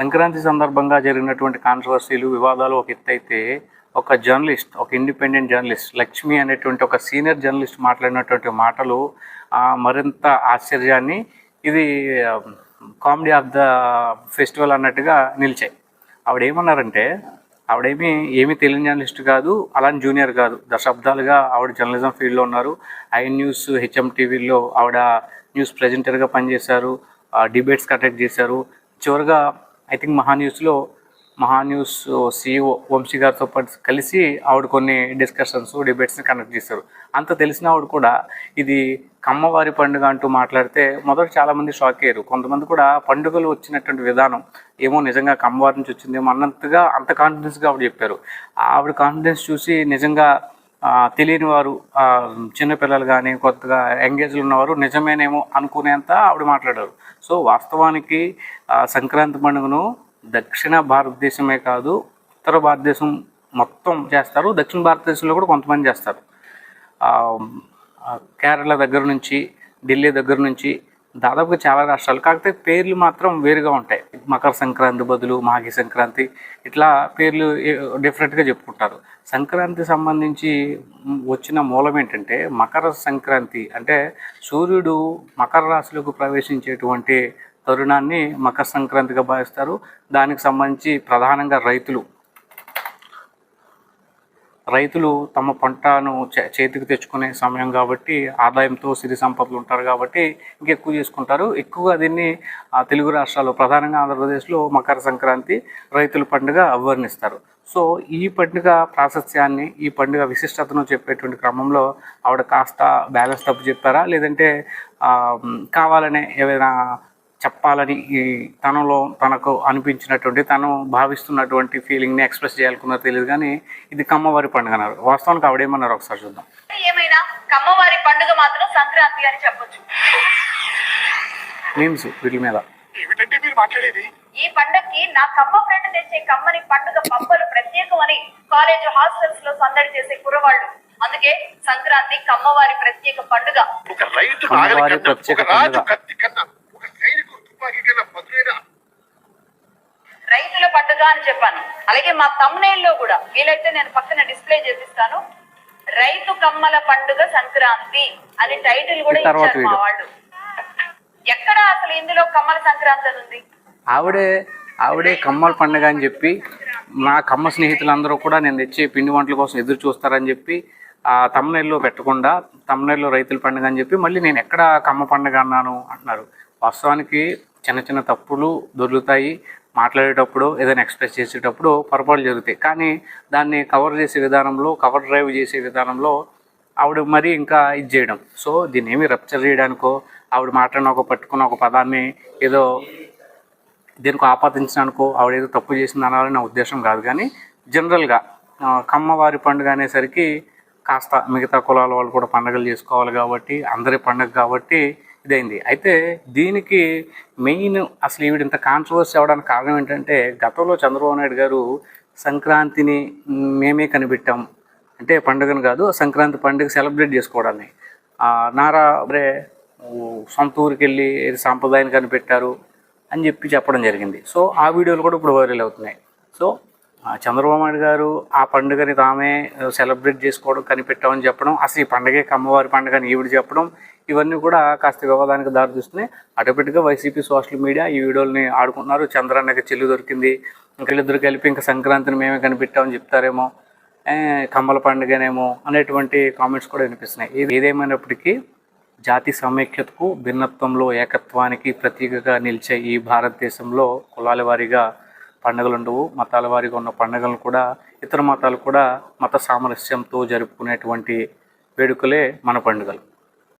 సంక్రాంతి సందర్భంగా జరిగినటువంటి కాంట్రవర్సీలు వివాదాలు ఒక ఎత్తు అయితే ఒక జర్నలిస్ట్ ఒక ఇండిపెండెంట్ జర్నలిస్ట్ లక్ష్మి అనేటువంటి ఒక సీనియర్ జర్నలిస్ట్ మాట్లాడినటువంటి మాటలు మరింత ఆశ్చర్యాన్ని ఇది కామెడీ ఆఫ్ ద ఫెస్టివల్ అన్నట్టుగా నిలిచాయి. ఆవిడ ఏమన్నారంటే ఆవిడేమి ఏమీ తెలియని జర్నలిస్ట్ కాదు అలాంటి జూనియర్ కాదు. దశాబ్దాలుగా ఆవిడ జర్నలిజం ఫీల్డ్లో ఉన్నారు. ఐ న్యూస్ హెచ్ఎం టీవీలో ఆవిడ న్యూస్ ప్రెజెంటర్గా పనిచేశారు డిబేట్స్ కండక్ట్ చేశారు. చివరిగా ఐ థింక్ మహాన్యూస్లో మహాన్యూస్ సిఇఓ వంశీ గారితో పాటు కలిసి ఆవిడ కొన్ని డిస్కషన్స్ డిబేట్స్ని కండక్ట్ చేశారు. అంత తెలిసిన ఆవిడ కూడా ఇది కమ్మవారి పండుగ అంటూ మాట్లాడితే మొదట చాలామంది షాక్ అయ్యారు. కొంతమంది కూడా పండుగలు వచ్చినటువంటి విధానం ఏమో నిజంగా కమ్మవారి నుంచి వచ్చిందేమో అన్నంతగా అంత కాన్ఫిడెన్స్గా ఆవిడ చెప్పారు. ఆవిడ కాన్ఫిడెన్స్ చూసి నిజంగా తెలియని వారు చిన్నపిల్లలు కానీ కొత్తగా ఎంగేజ్లు ఉన్నవారు నిజమేనేమో అనుకునేంత ఆవిడ మాట్లాడారు. సో వాస్తవానికి సంక్రాంతి పండుగను దక్షిణ భారతదేశమే కాదు ఉత్తర భారతదేశం మొత్తం చేస్తారు. దక్షిణ భారతదేశంలో కూడా కొంతమంది చేస్తారు. కేరళ దగ్గర నుంచి ఢిల్లీ దగ్గర నుంచి దాదాపుగా చాలా రాష్ట్రాలు. కాకపోతే పేర్లు మాత్రం వేరుగా ఉంటాయి. మకర సంక్రాంతి బదులు మాఘి సంక్రాంతి ఇట్లా పేర్లు డిఫరెంట్గా చెప్పుకుంటారు. సంక్రాంతి సంబంధించి వచ్చిన మూలం ఏంటంటే మకర సంక్రాంతి అంటే సూర్యుడు మకర రాశిలోకి ప్రవేశించేటువంటి తరుణాన్ని మకర సంక్రాంతిగా భావిస్తారు. దానికి సంబంధించి ప్రధానంగా రైతులు రైతులు తమ పంటను చేతికి తెచ్చుకునే సమయం కాబట్టి ఆదాయంతో సిరి సంపదలు ఉంటారు కాబట్టి ఇంకెక్కువ చేసుకుంటారు. ఎక్కువగా దీన్ని తెలుగు రాష్ట్రాల్లో ప్రధానంగా ఆంధ్రప్రదేశ్లో మకర సంక్రాంతి రైతుల పండుగ అవర్ణిస్తారు సో ఈ పండుగ ప్రాశస్త్యాన్ని ఈ పండుగ విశిష్టతను చెప్పేటువంటి క్రమంలో ఆవిడ కాస్త బ్యాలెన్స్ తప్పు చెప్పారా? లేదంటే కావాలనే ఏదైనా చెప్పాలని తనలో తనకు అనిపించినటువంటి తను భావిస్తున్నటువంటి ఫీలింగ్ని ఎక్స్ప్రెస్ చేయాలనుకున్నది తెలియదు కానీ ఇది కమ్మవారి పండుగ అన్నారు. వాస్తవానికి ఆవిడేమన్నారు ఒకసారి చూద్దాం. ఏమైనా కమ్మవారి పండుగ మాత్రం సంక్రాంతి అని చెప్పొచ్చు. మీమ్స్ వీటి మీద. ఏమిటంటే మీరు మాట్లాడేది? ఈ పండగకి నా కమ్మ ఫ్రెండ్ తెచ్చే కమ్మని పండుగ పబ్బలు ప్రత్యేకమని కాలేజ్ హాస్టల్స్లో సందడి చేసే కురవాళ్ళు అందుకే సంక్రాంతి కమ్మవారి ప్రత్యేక పండుగ. ఒక రైతు ప్రత్యేక రాజు. కత్తి కన్నా ఒక సైనికుడు తుపాకీ కన్నా మధురైన పండుగ అని చెప్పాను. అలాగే మా తమ్నైల్లో కూడా వీలైతే నేను పక్కన డిస్ప్లే చేపిస్తాను. రైతు కమ్మల పండుగ సంక్రాంతి అని టైటిల్ కూడా ఇచ్చారు మా. వాళ్ళు. ఎక్కడ అసలు ఇందులో కమ్మల సంక్రాంతి అని ఉంది? ఆవిడే ఆవిడే కమ్మల పండుగ అని చెప్పి నా కమ్మ స్నేహితులందరూ కూడా నేను తెచ్చే పిండి వంటల కోసం ఎదురు చూస్తారని చెప్పి ఆ తమ్నెల్లో పెట్టకుండా తమ్నెల్లో రైతుల పండుగ అని చెప్పి మళ్ళీ నేను ఎక్కడ కమ్మ పండుగ అన్నాను అంటున్నారు. వాస్తవానికి చిన్న చిన్న తప్పులు దొరుకుతాయి. మాట్లాడేటప్పుడు ఏదైనా ఎక్స్ప్రెస్ చేసేటప్పుడు పొరపాటు జరుగుతాయి. కానీ దాన్ని కవర్ చేసే విధానంలో కవర్ డ్రైవ్ చేసే విధానంలో ఆవిడ మరీ ఇంకా ఇది చేయడం. సో దీన్ని ఏమి రప్చర్ చేయడానికో ఆవిడ మాట్లాడిన ఒక పట్టుకున్న ఒక పదాన్ని ఏదో దీనికి ఆపాదించడానికో ఆవిడ ఏదో తప్పు చేసింది అనాలని నా ఉద్దేశం కాదు. కానీ జనరల్గా కమ్మవారి పండుగ అనేసరికి కాస్త మిగతా కులాల వాళ్ళు కూడా పండుగలు చేసుకోవాలి కాబట్టి అందరి పండుగ కాబట్టి ఇదైంది. అయితే దీనికి మెయిన్ అసలు ఈవిడ ఇంత కాంట్రవర్సీ అవ్వడానికి కారణం ఏంటంటే గతంలో చంద్రబాబు నాయుడు గారు సంక్రాంతిని మేమే కనిపెట్టాం. అంటే పండుగను కాదు సంక్రాంతి పండుగ సెలబ్రేట్ చేసుకోవడాన్ని. నారా అరే సొంత ఊరికి వెళ్ళి ఏది సాంప్రదాయాన్ని కనిపెట్టారు అని చెప్పి చెప్పడం జరిగింది. సో ఆ వీడియోలు కూడా ఇప్పుడు వైరల్ అవుతున్నాయి. సో చంద్రబాబు నాయుడు గారు ఆ పండుగని తామే సెలబ్రేట్ చేసుకోవడం కనిపెట్టామని చెప్పడం అసలు ఈ పండుగకి అమ్మవారి పండుగని ఈవిడ చెప్పడం ఇవన్నీ కూడా కాస్త వివాదానికి దారితీస్తున్నాయి ఆటోమేటిక్గా వైసీపీ సోషల్ మీడియా ఈ వీడియోని ఆడుకుంటున్నారు. చంద్రన్నకి చెల్లి దొరికింది. ఇంకెళ్ళిద్దరు కలిపి ఇంకా సంక్రాంతిని మేమే కనిపెట్టామని చెప్తారేమో. కమ్మల పండుగనేమో అనేటువంటి కామెంట్స్ కూడా వినిపిస్తున్నాయి. ఇది ఏదేమైనప్పటికీ జాతి సమైక్యతకు భిన్నత్వంలో ఏకత్వానికి ప్రతీకగా నిలిచే ఈ భారతదేశంలో కులాల వారీగా పండుగలు ఉండవు. మతాల వారిగా ఉన్న పండుగలను కూడా ఇతర మతాలు కూడా మత సామరస్యంతో జరుపుకునేటువంటి వేడుకలే మన పండుగలు.